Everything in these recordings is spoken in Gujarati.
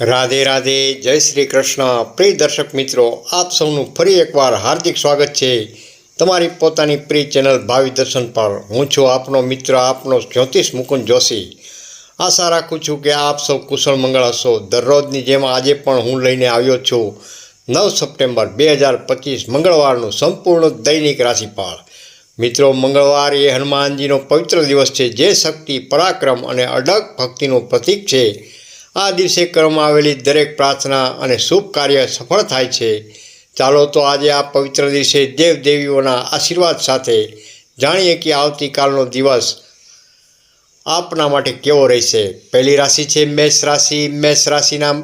રાધે રાધે, જય શ્રી કૃષ્ણ. પ્રિય દર્શક મિત્રો, આપ સૌનું ફરી એકવાર હાર્દિક સ્વાગત છે તમારી પોતાની પ્રિય ચેનલ ભાવિ દર્શન પર. હું છું આપનો મિત્ર, આપનો જ્યોતિષ મુકુંદ જોશી. આશા રાખું છું કે આપ સૌ કુશળ મંગળ હશો. દરરોજની જેમ આજે પણ હું લઈને આવ્યો છું નવ સપ્ટેમ્બર બે હજાર પચીસ, મંગળવારનું સંપૂર્ણ દૈનિક રાશિફળ. મિત્રો, મંગળવાર એ હનુમાનજીનો પવિત્ર દિવસ છે. જે શક્તિ, પરાક્રમ અને અડગ ભક્તિનું પ્રતીક છે. આ દિવસે કરવામાં આવેલી દરેક પ્રાર્થના અને શુભ કાર્ય સફળ થાય છે. ચાલો તો આજે આ પવિત્ર દિવસે દેવ દેવીઓના આશીર્વાદ સાથે જાણીએ કે આવતીકાલનો દિવસ આપના માટે કેવો રહેશે. પહેલી રાશિ છે મેષ રાશિ. મેષ રાશિના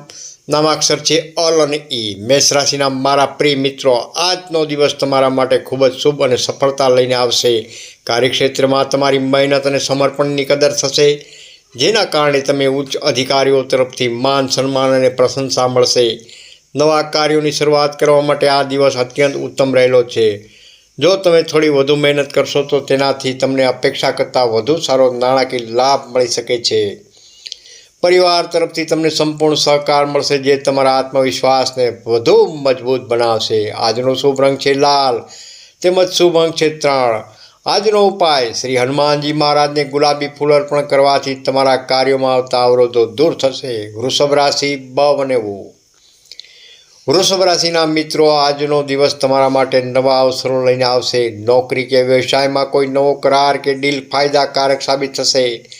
નામાક્ષર છે અલ અને ઈ. મેષ રાશિના મારા પ્રિય મિત્રો, આજનો દિવસ તમારા માટે ખૂબ જ શુભ અને સફળતા લઈને આવશે. કાર્યક્ષેત્રમાં તમારી મહેનત અને સમર્પણની કદર થશે. જેના કારણે તમે ઉચ્ચ અધિકારીઓ તરફથી માન, સન્માન અને પ્રશંસા મળશે. નવા કાર્યોની શરૂઆત કરવા માટે આ દિવસ અત્યંત ઉત્તમ રહેલો છે. જો તમે થોડી વધુ મહેનત કરશો તો તેનાથી તમને અપેક્ષા કરતાં વધુ સારો નાણાકીય લાભ મળી શકે છે. પરિવાર તરફથી તમને સંપૂર્ણ સહકાર મળશે જે તમારા આત્મવિશ્વાસને વધુ મજબૂત બનાવશે. આજનો શુભ રંગ છે લાલ, તેમજ શુભ અંક છે ત્રણ. આજનો ઉપાય, શ્રી હનુમાનજી મહારાજને ગુલાબી ફૂલ અર્પણ કરવાથી તમારા કાર્યોમાં આવતા અવરોધો દૂર થશે. વૃષભ રાશિ બ બનેવું વૃષભ રાશિના મિત્રો, આજનો દિવસ તમારા માટે નવા અવસરો લઈને આવશે. નોકરી કે વ્યવસાયમાં કોઈ નવો કરાર કે ડીલ ફાયદાકારક સાબિત થશે.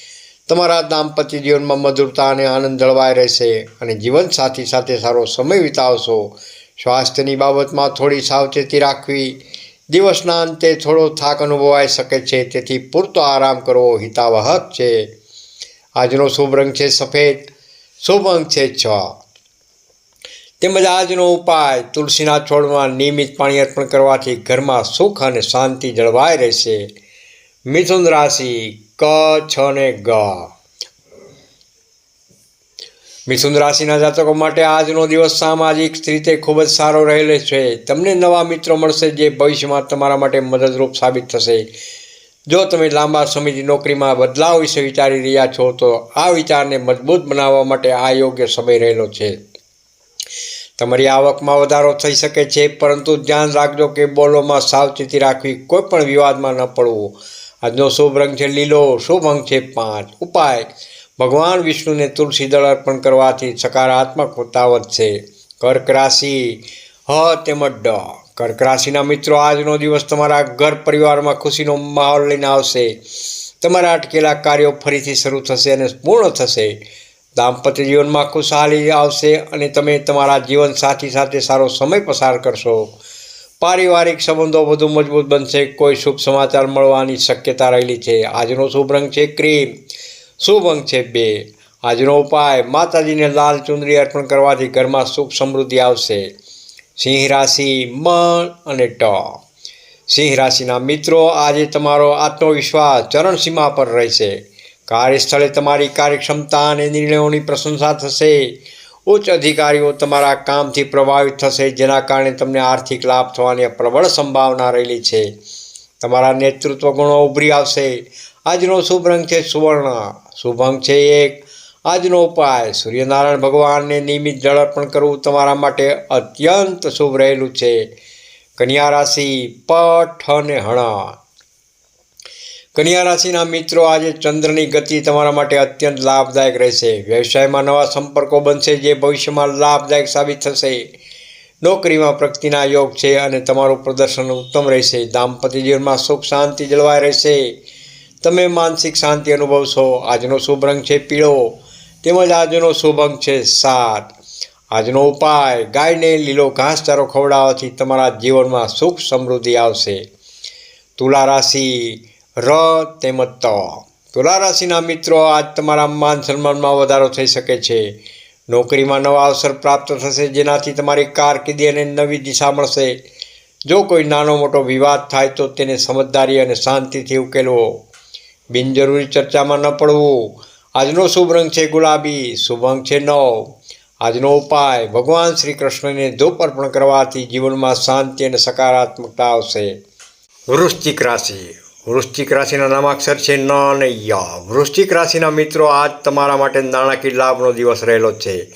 તમારા દાંપત્ય જીવનમાં મધુરતા અને આનંદ જળવાઈ રહેશે અને જીવનસાથી સાથે સારો સમય વિતાવશો. સ્વાસ્થ્યની બાબતમાં થોડી સાવચેતી રાખવી દિવસના અંતે થોડો થાક અનુભવાઈ શકે છે, તેથી પૂરતો આરામ કરવો હિતાવહક છે. આજનો શુભ રંગ છે સફેદ, શુભ અંક છે છ. તેમજ આજનો ઉપાય, તુલસીના છોડમાં નિયમિત પાણી અર્પણ કરવાથી ઘરમાં સુખ અને શાંતિ જળવાઈ રહેશે. મિથુન રાશિ ક, છ ને ગ. મિથુન રાશિના જાતકો માટે આજનો દિવસ સામાજિક રીતે ખૂબ જ સારો રહેલો છે. તમને નવા મિત્રો મળશે જે ભવિષ્યમાં તમારા માટે મદદરૂપ સાબિત થશે. જો તમે લાંબા સમયથી નોકરીમાં બદલાવ વિશે વિચારી રહ્યા છો, તો આ વિચારને મજબૂત બનાવવા માટે આ યોગ્ય સમય રહેલો છે. તમારી આવકમાં વધારો થઈ શકે છે, પરંતુ ધ્યાન રાખજો કે બોલોમાં સાવચેતી રાખવી કોઈ પણ વિવાદમાં ન પડવું. આજનો શુભ રંગ છે લીલો, શુભ અંક છે પાંચ. ઉપાય. ભગવાન વિષ્ણુને તુલસી દળ અર્પણ કરવાથી સકારાત્મકતા વધશે કર્ક રાશિ, હ તેમજ ડ. કર્ક રાશિના મિત્રો, આજનો દિવસ તમારા ઘર પરિવારમાં ખુશીનો માહોલ લઈને આવશે. તમારા અટકેલા કાર્યો ફરીથી શરૂ થશે અને પૂર્ણ થશે. દાંપત્ય જીવનમાં ખુશહાલી આવશે અને તમે તમારા જીવન સાથી સાથે સારો સમય પસાર કરશો. પારિવારિક સંબંધો વધુ મજબૂત બનશે. કોઈ શુભ સમાચાર મળવાની શક્યતા રહેલી છે. આજનો શુભ રંગ છે ક્રીમ. શુભ છે બે. આજનો ઉપાય, માતાજીને લાલ ચુંદડી અર્પણ કરવાથી ઘરમાં સુખ સમૃદ્ધિ આવશે. સિંહ રાશિ મ અને ટ. સિંહ રાશિના મિત્રો, આજે તમારો આત્મવિશ્વાસ ચરણસીમા પર રહેશે. કાર્યસ્થળે તમારી કાર્યક્ષમતા અને નિર્ણયોની પ્રશંસા થશે. ઉચ્ચ અધિકારીઓ તમારા કામથી પ્રભાવિત થશે, જેના કારણે તમને આર્થિક લાભ થવાની પ્રબળ સંભાવના રહેલી છે. તમારા નેતૃત્વ ગુણો ઉભરી આવશે. આજનો શુભ રંગ છે સુવર્ણ. શુભ અંક છે એક. આજનો ઉપાય, સૂર્યનારાયણ ભગવાનને નિયમિત જળ અર્પણ કરવું તમારા માટે અત્યંત શુભ રહેલું છે. કન્યા રાશિ, પઠ અને હણ. કન્યા રાશિના મિત્રો, આજે ચંદ્રની ગતિ તમારા માટે અત્યંત લાભદાયક રહેશે. વ્યવસાયમાં નવા સંપર્કો બનશે, જે ભવિષ્યમાં લાભદાયક સાબિત થશે. નોકરીમાં પ્રગતિના યોગ છે અને તમારું પ્રદર્શન ઉત્તમ રહેશે. દાંપત્ય જીવનમાં સુખ, શાંતિ જળવાઈ રહેશે. તમે માનસિક શાંતિ અનુભવશો. આજનો શુભ રંગ છે પીળો. તેમજ આજનો શુભ અંક છે સાત. આજનો ઉપાય, ગાયને લીલો ઘાસચારો ખવડાવવાથી તમારા જીવનમાં સુખ સમૃદ્ધિ આવશે. તુલા રાશિ, ર તેમજ ત. તુલા રાશિના મિત્રો, આજ તમારા માન સન્માનમાં વધારો થઈ શકે છે. નોકરીમાં નવા અવસર પ્રાપ્ત થશે, જેનાથી તમારી કારકિર્દી અને નવી દિશા મળશે. જો કોઈ નાનો મોટો વિવાદ થાય, તો તેને સમજદારી અને શાંતિથી ઉકેલવો. બિનજરૂરી ચર્ચામાં ન પડવું. આજનો શુભ રંગ છે ગુલાબી, શુભ અંક છે નવ. આજનો ઉપાય, ભગવાન શ્રી કૃષ્ણને ધૂપ અર્પણ કરવાથી જીવનમાં શાંતિ અને સકારાત્મકતા આવશે. વૃશ્ચિક રાશિ વૃશ્ચિક રાશિના નામાક્ષર છે ન અને યા. વૃશ્ચિક રાશિના મિત્રો, આજ તમારા માટે નાણાકીય લાભનો દિવસ રહેલો છે.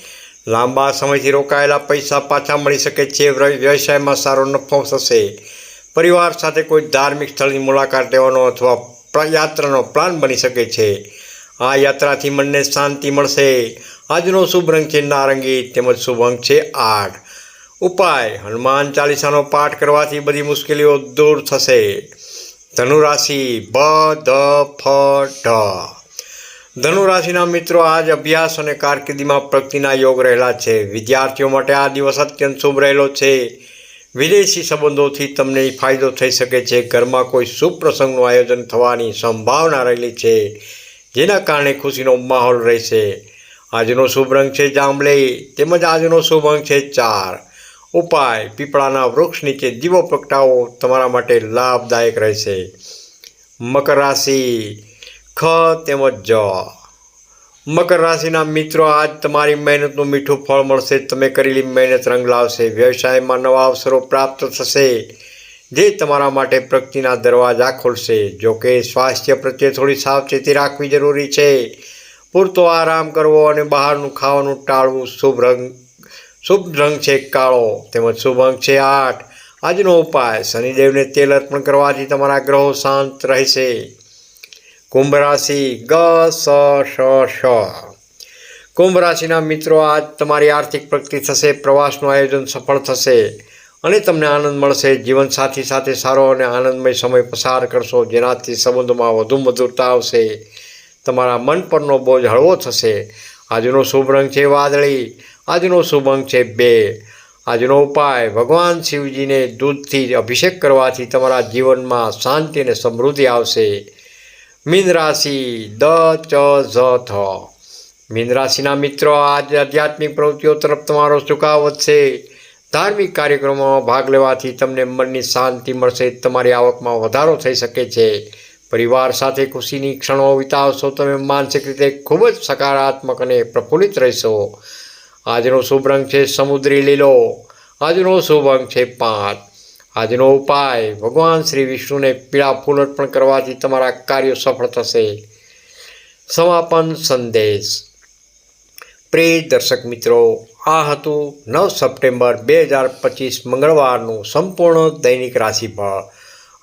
લાંબા સમયથી રોકાયેલા પૈસા પાછા મળી શકે છે. વ્યવસાયમાં સારો નફો થશે. પરિવાર સાથે કોઈ ધાર્મિક સ્થળની મુલાકાત લેવાનો અથવા યાત્રાનો પ્લાન બની શકે છે. આ યાત્રાથી મનને શાંતિ મળશે. આજનો શુભ રંગ છે નારંગી, તેમજ શુભ અંક છે આઠ. ઉપાય, હનુમાન ચાલીસાનો પાઠ કરવાથી બધી મુશ્કેલીઓ દૂર થશે. ધનુરાશિ બ ધ ફ, ઢ. ધનુ રાશિના મિત્રો, આજ અભ્યાસ અને કારકિર્દીમાં પ્રગતિના યોગ રહેલા છે. વિદ્યાર્થીઓ માટે આ દિવસ અત્યંત શુભ રહેલો છે. વિદેશી સંબંધોથી તમને ફાયદો થઈ શકે છે. ઘરમાં કોઈ શુભ પ્રસંગનું આયોજન થવાની સંભાવના રહેલી છે, જેના કારણે ખુશીનો માહોલ રહેશે. આજનો શુભ રંગ છે જાંબલી, તેમજ આજનો શુભ અંક છે ચાર. ઉપાય પીપળાના વૃક્ષ નીચે દીવો પ્રગટાવો, તમારા માટે લાભદાયક રહેશે. મકર રાશિ, ખ તેમજ જ. મકર રાશિના મિત્રો, આજ તમારી મહેનતનું મીઠું ફળ મળશે, તમે કરેલી મહેનત રંગ લાવશે, વ્યવસાયમાં નવા અવસરો પ્રાપ્ત થશે. જે તમારા માટે પ્રગતિના દરવાજા ખોલશે. જોકે સ્વાસ્થ્ય પ્રત્યે થોડી સાવચેતી રાખવી જરૂરી છે. પૂરતો આરામ કરવો અને બહારનું ખાવાનું ટાળવું શુભ રંગ શુભ રંગ છે કાળો, તેમજ શુભ અંક છે આઠ. આજનો ઉપાય, શનિદેવને તેલ અર્પણ કરવાથી તમારા ગ્રહો શાંત રહેશે. કુંભ રાશિ, ગ, સ શ શ કુંભ રાશિના મિત્રો, આજ તમારી આર્થિક પ્રગતિ થશે, પ્રવાસનું આયોજન સફળ થશે, અને તમને આનંદ મળશે. જીવનસાથી સાથે સારો અને આનંદમય સમય પસાર કરશો, જેનાથી સંબંધોમાં વધુ મધુરતા આવશે. તમારા મન પરનો બોજ હળવો થશે. આજનો શુભ રંગ છે વાદળી. આજનો શુભ અંક છે બે. આજનો ઉપાય, ભગવાન શિવજીને દૂધથી અભિષેક કરવાથી તમારા જીવનમાં શાંતિ અને સમૃદ્ધિ આવશે. મીન રાશિ દ, ચ, ઝ, થ. મીન રાશિના મિત્રો, આજ આધ્યાત્મિક પ્રવૃત્તિઓ તરફ તમારો ઝુકાવ વધશે. ધાર્મિક કાર્યક્રમોમાં ભાગ લેવાથી તમને મનની શાંતિ મળશે. તમારી આવકમાં વધારો થઈ શકે છે. પરિવાર સાથે ખુશીની ક્ષણો વિતાવશો. તમે માનસિક રીતે ખૂબ જ સકારાત્મક અને પ્રફુલ્લિત રહેશો. આજનો શુભ રંગ છે સમુદ્રી લીલો. આજનો શુભ અંક છે પાંચ આજનો ઉપાય ભગવાન શ્રી વિષ્ણુને પીળા ફૂલ અર્પણ કરવાથી તમારા કાર્યો સફળ થશે. સમાપન સંદેશ. પ્રિય દર્શક મિત્રો, આ હતું નવ સપ્ટેમ્બર બે હજાર પચીસ મંગળવારનું સંપૂર્ણ દૈનિક રાશિફળ.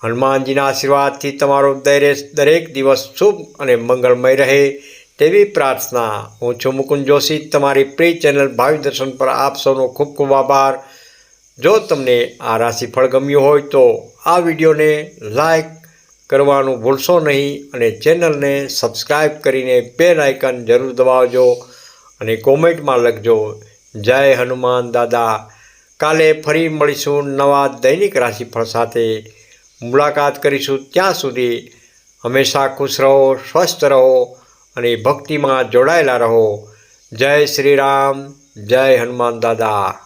હનુમાનજીના આશીર્વાદથી તમારો દરેક દરેક દિવસ શુભ અને મંગળમય રહે. તેવી પ્રાર્થના હું છું મુકુંદ જોશી તમારી પ્રિય ચેનલ ભાવિ દર્શન પર આપ સૌનો ખૂબ ખૂબ આભાર. જો તમને આ રાશિફળ ગમ્યું હોય તો આ વિડીયોને લાઈક કરવાનું ભૂલશો નહીં અને ચેનલને સબસ્ક્રાઈબ કરીને બેલ આઇકન જરૂર દબાવજો અને કોમેન્ટમાં લખજો, જય હનુમાન દાદા. કાલે ફરી મળીશું નવા દૈનિક રાશિફળ સાથે. મુલાકાત કરીશું ત્યાં સુધી હંમેશા ખુશ રહો, સ્વસ્થ રહો અને ભક્તિમાં જોડાયેલા રહો. જય શ્રી રામ જય હનુમાન દાદા.